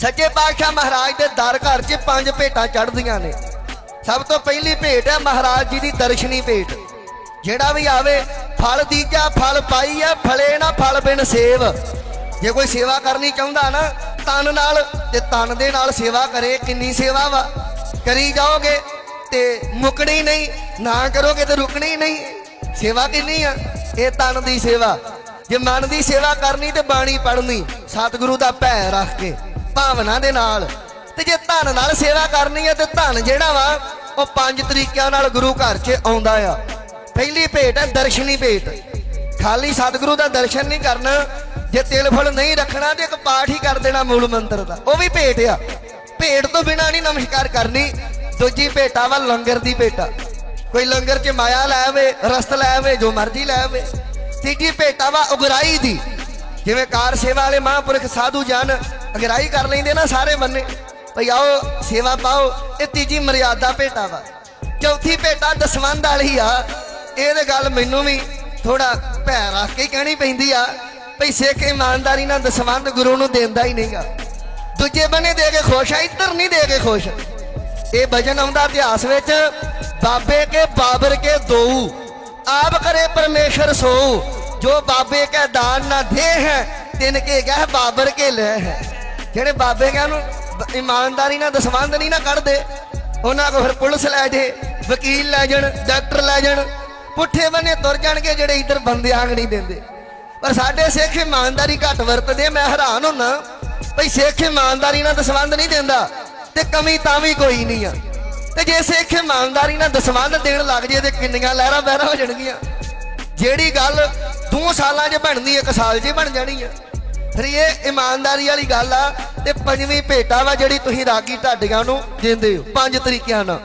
ਸੱਚੇ ਪਾਤਸ਼ਾਹ ਮਹਾਰਾਜ ਦੇ ਦਰ ਘਰ 'ਚ ਪੰਜ ਭੇਟਾਂ ਚੜ੍ਹਦੀਆਂ ਨੇ। ਸਭ ਤੋਂ ਪਹਿਲੀ ਭੇਟ ਹੈ ਮਹਾਰਾਜ ਜੀ ਦੀ ਦਰਸ਼ਨੀ ਭੇਟ। ਜਿਹੜਾ ਵੀ ਆਵੇ, ਫਲ ਦੀਜਾ, ਫਲ ਪਾਈ ਆ ਫਲੇ ਨਾ ਫਲ ਬਿਨ ਸੇਵ। ਜੇ ਕੋਈ ਸੇਵਾ ਕਰਨੀ ਚਾਹੁੰਦਾ ਨਾ, ਤਨ ਨਾਲ ਤੇ ਤਨ ਦੇ ਨਾਲ ਸੇਵਾ ਕਰੇ, ਕਿੰਨੀ ਸੇਵਾ ਵਾ। ਕਰੀ ਜਾਓਗੇ ਤੇ ਮੁਕਣੀ ਨਹੀਂ, ਨਾ ਕਰੋਗੇ ਤੇ ਰੁਕਣੀ ਨਹੀਂ। ਸੇਵਾ ਕਿੰਨੀ ਆ? ਇਹ ਤਨ ਦੀ ਸੇਵਾ। ਜੇ ਮਨ ਦੀ ਸੇਵਾ ਕਰਨੀ ਤੇ ਬਾਣੀ ਪੜ੍ਹਨੀ, ਸਤਿਗੁਰੂ ਦਾ ਭੈ ਰੱਖ ਕੇ। ਭਾਵਨਾ ਦੇ ਨਾਲ ਤੇ ਜੇ ਧਨ ਨਾਲ ਸੇਵਾ ਕਰਨੀ ਹੈ ਤੇ ਧਨ ਜਿਹੜਾ ਵਾ, ਉਹ ਪੰਜ ਤਰੀਕਿਆਂ ਨਾਲ ਗੁਰੂ ਘਰ 'ਚ ਆਉਂਦਾ ਆ। ਪਹਿਲੀ ਭੇਟ ਹੈ ਦਰਸ਼ਨੀ ਭੇਟ। ਖਾਲੀ ਸਤਿਗੁਰੂ ਦਾ ਦਰਸ਼ਨ ਨਹੀਂ ਕਰਨਾ, ਜੇ ਤਿਲ ਫੁੱਲ ਨਹੀਂ ਰੱਖਣਾ ਤੇ ਇੱਕ ਪਾਠ ਹੀ ਕਰ ਦੇਣਾ ਮੂਲ ਮੰਤਰ ਦਾ। ਉਹ ਵੀ ਭੇਟ ਆ। ਭੇਟ ਤੋਂ ਬਿਨਾ ਨਹੀਂ ਨਮਸਕਾਰ ਕਰਨੀ। ਦੂਜੀ ਭੇਟਾ ਵਾ ਲੰਗਰ ਦੀ ਭੇਟਾ ਕੋਈ ਲੰਗਰ 'ਚ ਮਾਇਆ ਲੈ ਆਵੇ, ਰਸਤ ਲੈ ਆਵੇ, ਜੋ ਮਰਜ਼ੀ ਲੈ ਆਵੇ। ਤੀਜੀ ਭੇਟਾ ਵਾ ਉਗਰਾਈ ਦੀ। ਜਿਵੇਂ ਕਾਰ ਸੇਵਾ ਵਾਲੇ ਮਹਾਂਪੁਰਖ ਸਾਧੂ ਜਨ ਅਗਰਾਈ ਕਰ ਲੈਂਦੇ ਨਾ ਸਾਰੇ ਬੰਨੇ, ਭਈ ਆਓ ਸੇਵਾ ਪਾਓ, ਇਹ ਤੀਜੀ ਮਰਿਆਦਾ ਭੇਟਾ ਵਾ। ਚੌਥੀ ਭੇਟਾ ਦਸਵੰਦ ਵਾਲੀ ਆ। ਇਹਦੇ ਗੱਲ ਮੈਨੂੰ ਵੀ ਥੋੜਾ ਭੈ ਰੱਖ ਕੇ ਕਹਿਣੀ ਪੈਂਦੀ ਆ, ਭਈ ਸਿੱਖ ਇਮਾਨਦਾਰੀ ਨਾਲ ਦਸਵੰਦ ਗੁਰੂ ਨੂੰ ਦਿੰਦਾ ਹੀ ਨਹੀਂਗਾ ਦੂਜੇ ਬੰਨੇ ਦੇ ਕੇ ਖੁਸ਼ ਆ, ਇੱਧਰ ਨਹੀਂ ਦੇ ਕੇ ਖੁਸ਼। ਇਹ ਭਜਨ ਆਉਂਦਾ ਇਤਿਹਾਸ ਵਿੱਚ, ਬਾਬੇ ਕੇ ਬਾਬਰ ਕੇ ਦੋਊ, ਆਪ ਕਰੇ ਪਰਮੇਸ਼ਰ ਸੋ ਜੋ ਬਾਬੇ ਕੇ ਦਾਨ ਨਾ ਦੇ ਹੈ, ਤਿੰਨ ਕੇ ਗਹਿ ਬਾਬਰ ਕੇ ਲੈ ਹੈ। ਜਿਹੜੇ ਬਾਬੇ ਕਹਿ ਨੂੰ ਇਮਾਨਦਾਰੀ ਨਾਲ ਦਸਵੰਦ ਨਹੀਂ ਨਾ ਕੱਢਦੇ, ਉਹਨਾਂ ਕੋ ਫਿਰ ਪੁਲਿਸ ਲੈ ਜੇ, ਵਕੀਲ ਲੈ ਜਾਣ, ਡਾਕਟਰ ਲੈ ਜਾਣ, ਪੁੱਠੇ ਬੰਨੇ ਤੁਰ ਜਾਣਗੇ ਜਿਹੜੇ ਇੱਧਰ ਬੰਦੇ ਆਂਗ ਨਹੀਂ ਦਿੰਦੇ। ਪਰ ਸਾਡੇ ਸਿੱਖ ਇਮਾਨਦਾਰੀ ਘੱਟ ਵਰਤਦੇ ਮੈਂ ਹੈਰਾਨ ਹੁੰਨਾ ਭਈ ਸਿੱਖ ਇਮਾਨਦਾਰੀ ਨਾਲ ਦਸਵੰਦ ਨਹੀਂ ਦਿੰਦਾ, ਤੇ ਕਮੀ ਤਾਂ ਵੀ ਕੋਈ ਨਹੀਂ ਆ। ਤੇ ਜੇ ਸਿੱਖ ਇਮਾਨਦਾਰੀ ਨਾਲ ਦਸਵੰਦ ਦੇਣ ਲੱਗ ਜੇ, ਤੇ ਕਿੰਨੀਆਂ ਲਹਿਰਾਂ ਬਹਿਰਾਂ ਹੋ ਜਾਣਗੀਆਂ। ਜਿਹੜੀ ਗੱਲ ਦੋ ਸਾਲਾਂ 'ਚ ਬਣਨੀ ਇੱਕ ਸਾਲ 'ਚ ਹੀ ਬਣ ਜਾਣੀ ਆ। ਫਿਰ ਇਹ ਇਮਾਨਦਾਰੀ ਵਾਲੀ ਗੱਲ ਆ ਤੇ ਪੰਜਵੀਂ ਭੇਟਾ ਵਾ ਜਿਹੜੀ ਤੁਸੀਂ ਰਾਗੀ ਢਾਡੀਆਂ ਨੂੰ ਦਿੰਦੇ ਹੋ, ਪੰਜ ਤਰੀਕਿਆਂ ਨਾਲ।